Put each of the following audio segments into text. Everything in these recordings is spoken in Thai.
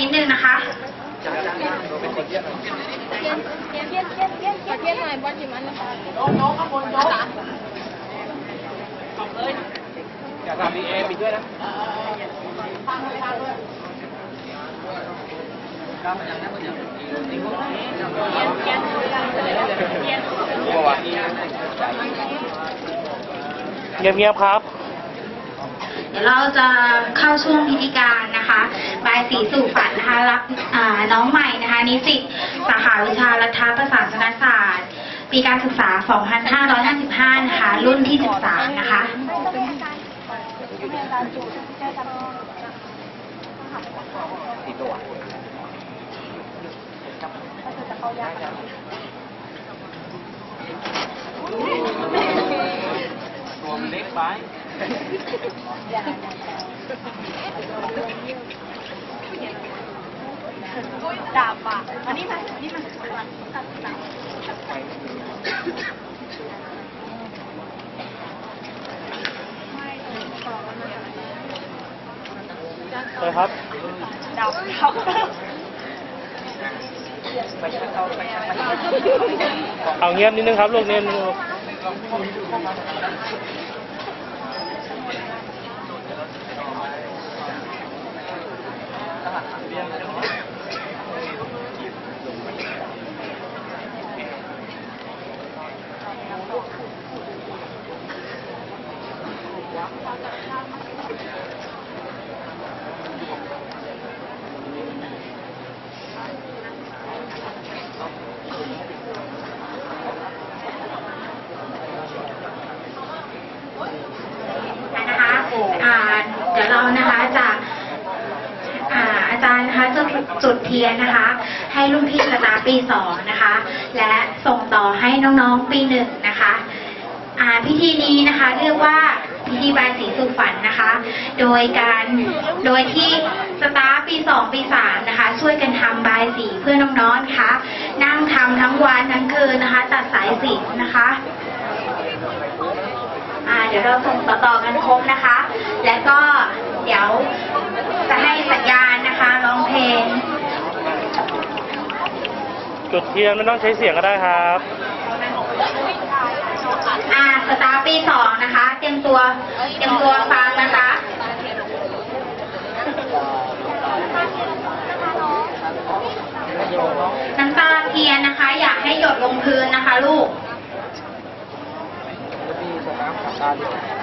นิดนึงนะคะประเทศไหนบ้านจิมันนะคะอย่าทำดีเอมีด้วยนะเงียบๆครับเดี๋ยวเราจะเข้าช่วงพิธีการนะคะบายสีสู่ฝันนะคะรับน้องใหม่นะคะ นิสิตสาขาวิชารัฐประศาสนศาสตร์ ปีการศึกษา 2555 นะคะ รุ่นที่ 13 นะคะตัวมันเล็กไป ดาบอะอันนี้มาอันนี้มาเลยครับดาบเขาเอาเงียบนิดนึงครับลูกเงียบนิ นะคะอ่าเดี๋ยวเรานะคะจะอ่าอาจารย์นะคะจะจุดเทียนนะคะ ให้รุ่นพี่สตาปีสองนะคะ และส่งต่อให้น้องๆปีหนึ่งนะคะ อ่าพิธีนี้นะคะเรียกว่า พิธีบายสีสู่ฝันนะคะ โดยการโดยที่สตาร์ปีสองปีสามนะคะ ช่วยกันทำบายสีเพื่อน้องๆนะคะ นั่งทำทั้งวันทั้งคืนนะคะ ตัดสายสิญจนนะคะอ่าเดี๋ยวเราส่งต่อๆกันครบนะคะ และก็เดี๋ยวจะให้สัญญาณนะคะร้องเพลง จุดเทียนไม่ต้องใช้เสียงก็ได้ครับ อ่าสตาร์ปีสองนะคะ เตรียมตัว เตรียมตัวฟังนะคะ น้ำตาเทียนนะคะ อยากให้หยดลงพื้นนะคะ ลูกสตาร์ทขับตาด้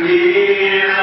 Yeah.